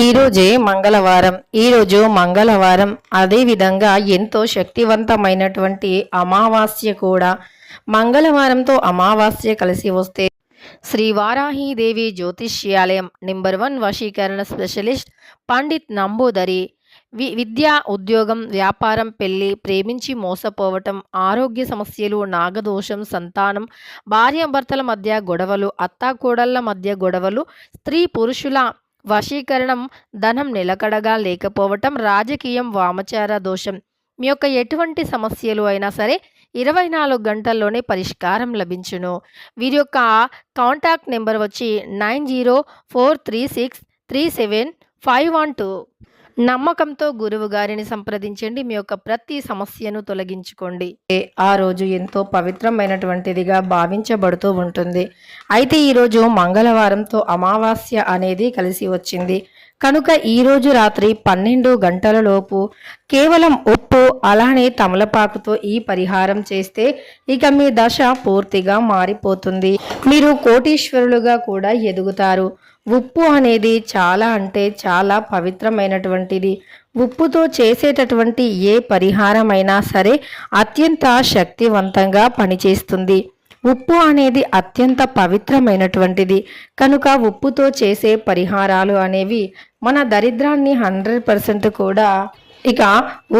ఈరోజే మంగళవారం. ఈరోజు మంగళవారం. అదేవిధంగా ఎంతో శక్తివంతమైనటువంటి అమావాస్య కూడా. మంగళవారంతో అమావాస్య కలిసి వస్తే శ్రీ వారాహీదేవి జ్యోతిష్యాలయం నెంబర్ వన్ వశీకరణ స్పెషలిస్ట్ పండిత్ నంబూదరి వి విద్య ఉద్యోగం వ్యాపారం పెళ్ళి ప్రేమించి మోసపోవటం ఆరోగ్య సమస్యలు నాగదోషం సంతానం భార్యాభర్తల మధ్య గొడవలు అత్తాకోడళ్ళ మధ్య గొడవలు స్త్రీ పురుషుల వశీకరణం ధనం నిలకడగా లేకపోవటం రాజకీయం వామచార దోషం. మీ యొక్క ఎటువంటి సమస్యలు అయినా సరే ఇరవై నాలుగు గంటల్లోనే పరిష్కారం లభించును. వీరి యొక్క కాంటాక్ట్ నెంబర్ వచ్చి nine zero four three six three seven five one two. నమ్మకంతో గురువు గారిని సంప్రదించండి. మీ యొక్క ప్రతి సమస్యను తొలగించుకోండి. ఆ రోజు ఎంతో పవిత్రమైనటువంటిదిగా భావించబడుతూ ఉంటుంది. అయితే ఈరోజు మంగళవారంతో అమావాస్య అనేది కలిసి వచ్చింది. కనుక ఈరోజు రాత్రి పన్నెండు గంటల లోపు కేవలం ఉప్పు అలానే తమలపాకుతో ఈ పరిహారం చేస్తే ఇక మీ దశ పూర్తిగా మారిపోతుంది. మీరు కోటీశ్వరులుగా కూడా ఎదుగుతారు. ఉప్పు అనేది చాలా అంటే చాలా పవిత్రమైనటువంటిది. ఉప్పుతో చేసేటటువంటి ఏ పరిహారమైనా సరే అత్యంత శక్తివంతంగా పనిచేస్తుంది. ఉప్పు అనేది అత్యంత పవిత్రమైనటువంటిది. కనుక ఉప్పుతో చేసే పరిహారాలు అనేవి మన దరిద్రాన్ని హండ్రెడ్ పర్సెంట్ కూడా ఇక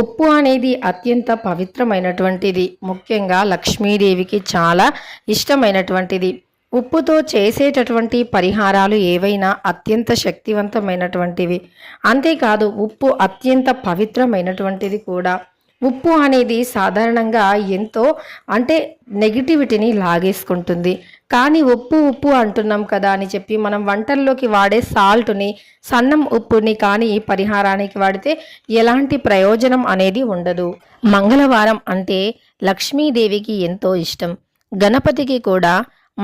ఉప్పు అనేది అత్యంత పవిత్రమైనటువంటిది. ముఖ్యంగా లక్ష్మీదేవికి చాలా ఇష్టమైనటువంటిది. ఉప్పుతో చేసేటటువంటి పరిహారాలు ఏవైనా అత్యంత శక్తివంతమైనటువంటివి. అంతేకాదు ఉప్పు అత్యంత పవిత్రమైనటువంటిది కూడా. ఉప్పు అనేది సాధారణంగా ఎంతో అంటే నెగిటివిటీని లాగేసుకుంటుంది. కానీ ఉప్పు ఉప్పు అంటున్నాం కదా అని చెప్పి మనం వంటల్లోకి వాడే సాల్ట్ని సన్నం ఉప్పుని కానీ పరిహారానికి వాడితే ఎలాంటి ప్రయోజనం అనేది ఉండదు. మంగళవారం అంటే లక్ష్మీదేవికి ఎంతో ఇష్టం. గణపతికి కూడా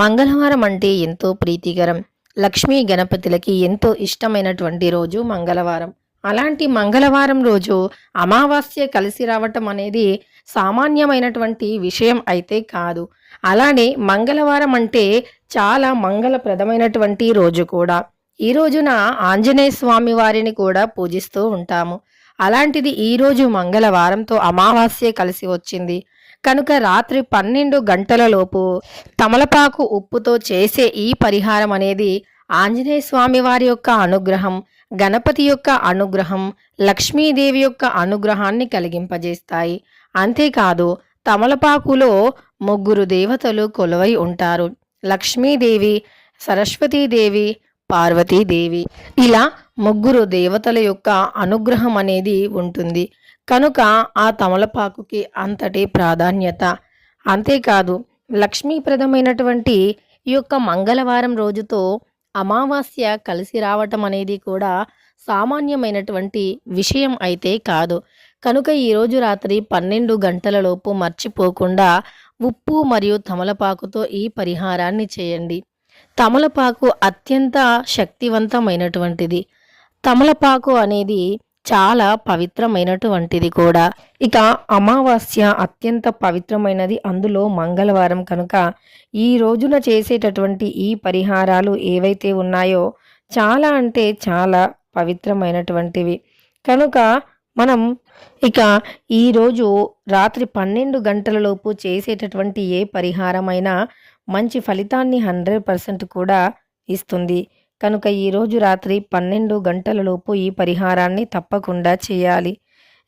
మంగళవారం అంటే ఎంతో ప్రీతికరం. లక్ష్మీ గణపతులకి ఎంతో ఇష్టమైనటువంటి రోజు మంగళవారం. అలాంటి మంగళవారం రోజు అమావాస్య కలిసి రావటం అనేది సామాన్యమైనటువంటి విషయం అయితే కాదు. అలానే మంగళవారం అంటే చాలా మంగళప్రదమైనటువంటి రోజు కూడా. ఈ రోజున ఆంజనేయ స్వామి వారిని కూడా పూజిస్తూ ఉంటాము. అలాంటిది ఈరోజు మంగళవారంతో అమావాస్య కలిసి వచ్చింది. కనుక రాత్రి పన్నెండు గంటలలోపు తమలపాకు ఉప్పుతో చేసే ఈ పరిహారం అనేది ఆంజనేయ స్వామి వారి యొక్క అనుగ్రహం గణపతి యొక్క అనుగ్రహం లక్ష్మీదేవి యొక్క అనుగ్రహాన్ని కలిగింపజేస్తాయి. అంతేకాదు తమలపాకులో ముగ్గురు దేవతలు కొలువై ఉంటారు. లక్ష్మీదేవి సరస్వతీదేవి పార్వతీదేవి. ఇలా ముగ్గురు దేవతల యొక్క అనుగ్రహం అనేది ఉంటుంది. కనుక ఆ తమలపాకుకి అంతటి ప్రాధాన్యత. అంతేకాదు లక్ష్మీప్రదమైనటువంటి ఈ యొక్క మంగళవారం రోజుతో అమావాస్య కలిసి రావటం అనేది కూడా సామాన్యమైనటువంటి విషయం అయితే కాదు. కనుక ఈరోజు రాత్రి పన్నెండు గంటలలోపు మర్చిపోకుండా ఉప్పు మరియు తమలపాకుతో ఈ పరిహారాన్ని చేయండి. తమలపాకు అత్యంత శక్తివంతమైనటువంటిది. తమలపాకు అనేది చాలా పవిత్రమైనటువంటిది కూడా. ఇక అమావాస్య అత్యంత పవిత్రమైనది. అందులో మంగళవారం కనుక ఈ రోజున చేసేటటువంటి ఈ పరిహారాలు ఏవైతే ఉన్నాయో చాలా అంటే చాలా పవిత్రమైనటువంటివి. కనుక మనం ఇక ఈరోజు రాత్రి పన్నెండు గంటలలోపు చేసేటటువంటి ఏ పరిహారమైనా మంచి ఫలితాన్ని హండ్రెడ్ పర్సెంట్ కూడా ఇస్తుంది. కనుక ఈరోజు రాత్రి పన్నెండు గంటలలోపు ఈ పరిహారాన్ని తప్పకుండా చేయాలి.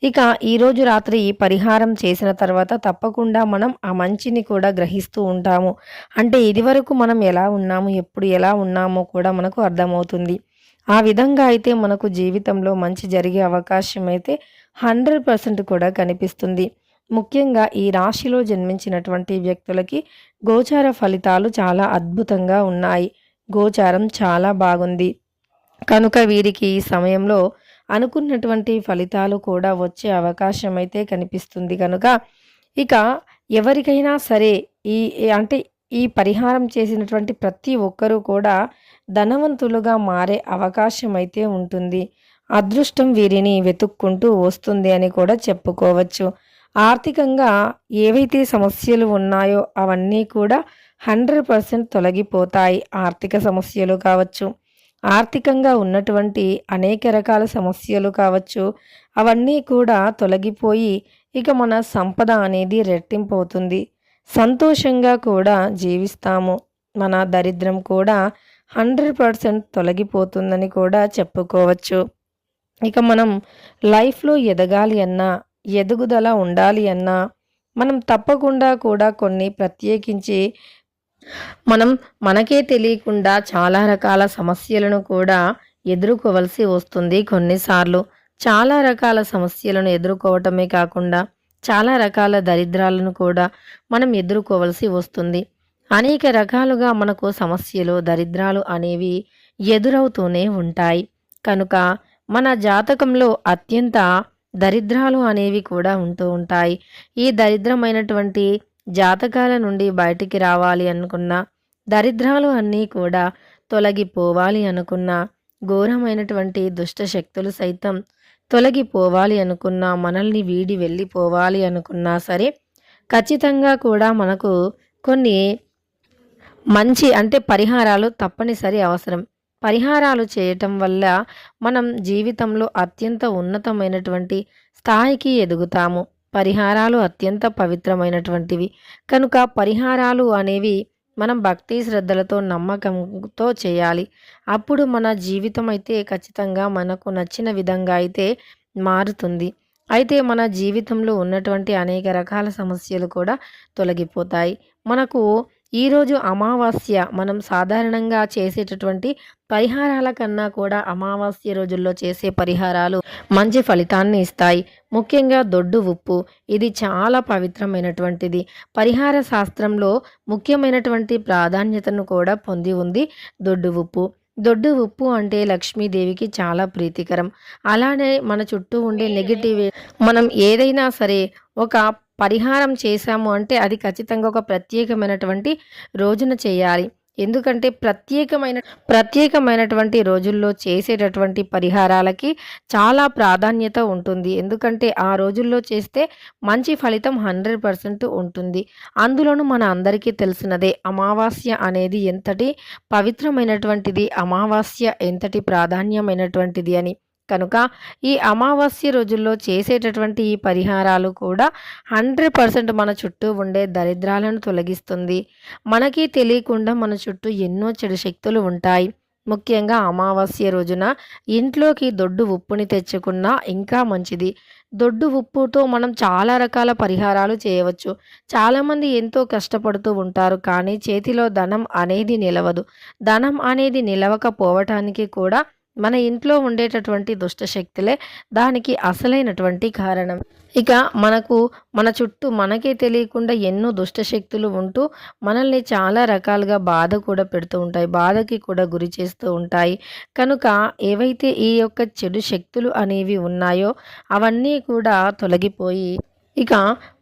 ఇక ఈరోజు రాత్రి ఈ పరిహారం చేసిన తర్వాత తప్పకుండా మనం ఆ మంచిని కూడా గ్రహిస్తూ ఉంటాము. అంటే ఇదివరకు మనం ఎలా ఉన్నాము ఎప్పుడు ఎలా ఉన్నామో కూడా మనకు అర్థమవుతుంది. ఆ విధంగా అయితే మనకు జీవితంలో మంచి జరిగే అవకాశం అయితే హండ్రెడ్ పర్సెంట్ కూడా కనిపిస్తుంది. ముఖ్యంగా ఈ రాశిలో జన్మించినటువంటి వ్యక్తులకి గోచార ఫలితాలు చాలా అద్భుతంగా ఉన్నాయి. గోచారం చాలా బాగుంది. కనుక వీరికి ఈ సమయంలో అనుకున్నటువంటి ఫలితాలు కూడా వచ్చే అవకాశం అయితే కనిపిస్తుంది కనుక ఇక ఎవరికైనా సరే ఈ అంటే ఈ పరిహారం చేసినటువంటి ప్రతి ఒక్కరూ కూడా ధనవంతులుగా మారే అవకాశం అయితే ఉంటుంది. అదృష్టం వీరిని వెతుక్కుంటూ వస్తుంది అని కూడా చెప్పుకోవచ్చు. ఆర్థికంగా ఏవైతే సమస్యలు ఉన్నాయో అవన్నీ కూడా హండ్రెడ్ పర్సెంట్ తొలగిపోతాయి. ఆర్థిక సమస్యలు కావచ్చు ఆర్థికంగా ఉన్నటువంటి అనేక రకాల సమస్యలు కావచ్చు అవన్నీ కూడా తొలగిపోయి ఇక మన సంపద అనేది రెట్టింపు అవుతుంది సంతోషంగా కూడా జీవిస్తాము. మన దరిద్రం కూడా హండ్రెడ్ పర్సెంట్ తొలగిపోతుందని కూడా చెప్పుకోవచ్చు. ఇక మనం లైఫ్లో ఎదగాలి అన్నా ఎదుగుదల ఉండాలి అన్నా. మనం తప్పకుండా కూడా కొన్ని ప్రత్యేకించి మనం మనకే తెలియకుండా చాలా రకాల సమస్యలను కూడా ఎదుర్కోవలసి వస్తుంది కొన్నిసార్లు. చాలా రకాల సమస్యలను ఎదుర్కోవటమే కాకుండా చాలా రకాల దరిద్రాలను కూడా మనం ఎదుర్కోవలసి వస్తుంది. అనేక రకాలుగా మనకు సమస్యలు దరిద్రాలు అనేవి ఎదురవుతూనే ఉంటాయి. కనుక మన జాతకంలో అత్యంత దరిద్రాలు అనేవి కూడా ఉంటూ ఉంటాయి. ఈ దరిద్రమైనటువంటి జాతకాల నుండి బయటికి రావాలి అనుకున్న దరిద్రాలు అన్నీ కూడా తొలగిపోవాలి అనుకున్న ఘోరమైనటువంటి దుష్ట శక్తులు సైతం తొలగిపోవాలి అనుకున్నా మనల్ని వీడి వెళ్ళిపోవాలి అనుకున్నా సరే ఖచ్చితంగా కూడా మనకు కొన్ని మంచి అంటే పరిహారాలు తప్పనిసరి అవసరం. పరిహారాలు చేయటం వల్ల మనం జీవితంలో అత్యంత ఉన్నతమైనటువంటి స్థాయికి ఎదుగుతాము. పరిహారాలు అత్యంత పవిత్రమైనటువంటివి. కనుక పరిహారాలు అనేవి మనం భక్తి శ్రద్ధలతో నమ్మకంతో చేయాలి. అప్పుడు మన జీవితం అయితే ఖచ్చితంగా మనకు నచ్చిన విధంగా అయితే మారుతుంది. అయితే మన జీవితంలో ఉన్నటువంటి అనేక రకాల సమస్యలు కూడా తొలగిపోతాయి. మనకు ఈరోజు అమావాస్య మనం సాధారణంగా చేసేటటువంటి పరిహారాల కన్నా కూడా అమావాస్య రోజుల్లో చేసే పరిహారాలు మంచి ఫలితాన్ని ఇస్తాయి. ముఖ్యంగా దొడ్డు ఉప్పు ఇది చాలా పవిత్రమైనటువంటిది. పరిహార శాస్త్రంలో ముఖ్యమైనటువంటి ప్రాధాన్యతను కూడా పొంది ఉంది దొడ్డు ఉప్పు. దొడ్డు ఉప్పు అంటే లక్ష్మీదేవికి చాలా ప్రీతికరం. అలానే మన చుట్టూ ఉండే నెగిటివ్ మనం ఏదైనా సరే ఒక పరిహారం చేశాము అంటే అది ఖచ్చితంగా ఒక ప్రత్యేకమైనటువంటి రోజున చేయాలి. ఎందుకంటే ప్రత్యేకమైన ప్రత్యేకమైనటువంటి రోజుల్లో చేసేటటువంటి పరిహారాలకి చాలా ప్రాధాన్యత ఉంటుంది. ఎందుకంటే ఆ రోజుల్లో చేస్తే మంచి ఫలితం హండ్రెడ్ పర్సెంట్ ఉంటుంది. అందులోనూ మన అందరికీ తెలిసినదే అమావాస్య అనేది ఎంతటి పవిత్రమైనటువంటిది అమావాస్య ఎంతటి ప్రాధాన్యమైనటువంటిది అని. కనుక ఈ అమావాస్య రోజుల్లో చేసేటటువంటి ఈ పరిహారాలు కూడా హండ్రెడ్ పర్సెంట్ మన చుట్టూ ఉండే దరిద్రాలను తొలగిస్తుంది. మనకి తెలియకుండా మన చుట్టూ ఎన్నో చెడు శక్తులు ఉంటాయి. ముఖ్యంగా అమావాస్య రోజున ఇంట్లోకి దొడ్డు ఉప్పుని తెచ్చుకున్నా ఇంకా మంచిది. దొడ్డు ఉప్పుతో మనం చాలా రకాల పరిహారాలు చేయవచ్చు. చాలామంది ఎంతో కష్టపడుతూ ఉంటారు కానీ చేతిలో ధనం అనేది నిలవదు. ధనం అనేది నిలవకపోవటానికి కూడా మన ఇంట్లో ఉండేటటువంటి దుష్ట శక్తులే దానికి అసలైనటువంటి కారణం. ఇక మనకు మన చుట్టూ మనకే తెలియకుండా ఎన్నో దుష్ట శక్తులు ఉంటూ మనల్ని చాలా రకాలుగా బాధ కూడా పెడుతూ ఉంటాయి బాధకి కూడా గురి చేస్తూ ఉంటాయి. కనుక ఏవైతే ఈ యొక్క చెడు శక్తులు అనేవి ఉన్నాయో అవన్నీ కూడా తొలగిపోయి ఇక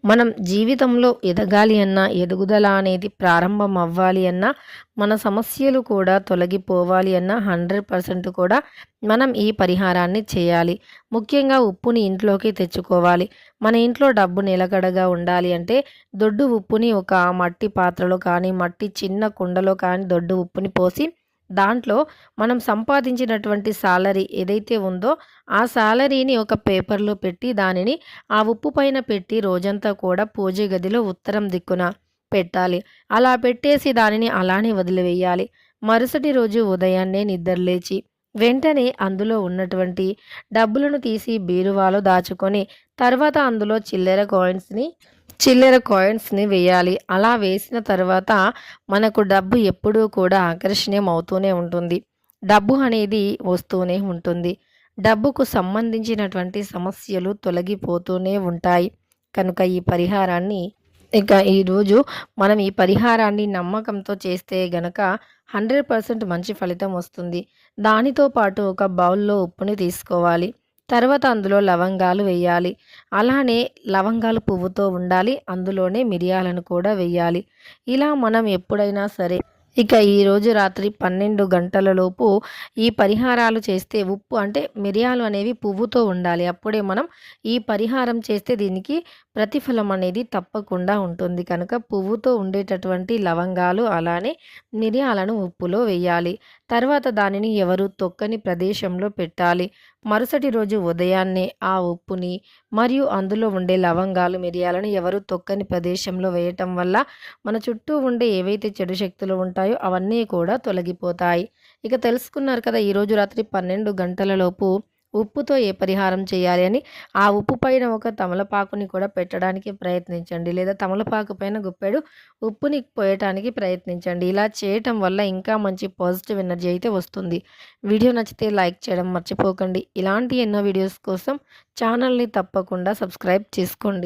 మనం జీవితంలో ఎదగాలి అన్నా ఎదుగుదల అనేది ప్రారంభం అవ్వాలి అన్నా మన సమస్యలు కూడా తొలగిపోవాలి అన్నా హండ్రెడ్ పర్సెంట్ కూడా మనం ఈ పరిహారాన్ని చేయాలి. ముఖ్యంగా ఉప్పుని ఇంట్లోకి తెచ్చుకోవాలి. మన ఇంట్లో డబ్బు నిలకడగా ఉండాలి అంటే దొడ్డు ఉప్పుని ఒక మట్టి పాత్రలో కానీ మట్టి చిన్న కుండలో కానీ దొడ్డు ఉప్పుని పోసి దాంట్లో మనం సంపాదించినటువంటి సాలరీ ఏదైతే ఉందో ఆ సాలరీని ఒక పేపర్లో పెట్టి దానిని ఆ ఉప్పు పైన పెట్టి రోజంతా కూడా పూజ గదిలో ఉత్తరం దిక్కున పెట్టాలి. అలా పెట్టేసి దానిని అలానే వదిలివేయాలి. మరుసటి రోజు ఉదయాన్నే నిద్రలేచి వెంటనే అందులో ఉన్నటువంటి డబ్బులను తీసి బీరువాలో దాచుకొని తర్వాత అందులో చిల్లర కాయిన్స్ని చిల్లర కాయిన్స్ని వేయాలి. అలా వేసిన తర్వాత మనకు డబ్బు ఎప్పుడూ కూడా ఆకర్షణీయం అవుతూనే ఉంటుంది. డబ్బు అనేది వస్తూనే ఉంటుంది. డబ్బుకు సంబంధించినటువంటి సమస్యలు తొలగిపోతూనే ఉంటాయి. కనుక ఈ పరిహారాన్ని ఇక ఈరోజు మనం ఈ పరిహారాన్ని నమ్మకంతో చేస్తే గనక హండ్రెడ్ పర్సెంట్ మంచి ఫలితం వస్తుంది. దానితో పాటు ఒక బౌల్లో ఉప్పుని తీసుకోవాలి. తర్వాత అందులో లవంగాలు వేయాలి. అలానే లవంగాలు పువ్వుతో ఉండాలి. అందులోనే మిరియాలను కూడా వేయాలి. ఇలా మనం ఎప్పుడైనా సరే ఇక ఈరోజు రాత్రి పన్నెండు గంటలలోపు ఈ పరిహారాలు చేస్తే ఉప్పు అంటే మిరియాలు అనేవి పువ్వుతో ఉండాలి. అప్పుడే మనం ఈ పరిహారం చేస్తే దీనికి ప్రతిఫలం అనేది తప్పకుండా ఉంటుంది. కనుక పువ్వుతో ఉండేటటువంటి లవంగాలు అలానే మిరియాలను ఉప్పులో వేయాలి. తర్వాత దానిని ఎవరు తొక్కని ప్రదేశంలో పెట్టాలి. మరుసటి రోజు ఉదయాన్నే ఆ ఉప్పుని మరియు అందులో ఉండే లవంగాలు మిరియాలను ఎవరు తొక్కని ప్రదేశంలో వేయటం వల్ల మన చుట్టూ ఉండే ఏవైతే చెడు శక్తులు ఉంటాయో అవన్నీ కూడా తొలగిపోతాయి. ఇక తెలుసుకున్నారు కదా ఈరోజు రాత్రి పన్నెండు గంటలలోపు ఉప్పుతో ఏ పరిహారం చేయాలి అని ఆ ఉప్పు పైన ఒక తమలపాకుని కూడా పెట్టడానికి ప్రయత్నించండి. లేదా తమలపాకు పైన గుప్పెడు ఉప్పుని పోయటానికి ప్రయత్నించండి. ఇలా చేయటం వల్ల ఇంకా మంచి పాజిటివ్ ఎనర్జీ అయితే వస్తుంది. వీడియో నచ్చితే లైక్ చేయడం మర్చిపోకండి. ఇలాంటి ఎన్నో వీడియోస్ కోసం ఛానల్ని తప్పకుండా సబ్స్క్రైబ్ చేసుకోండి.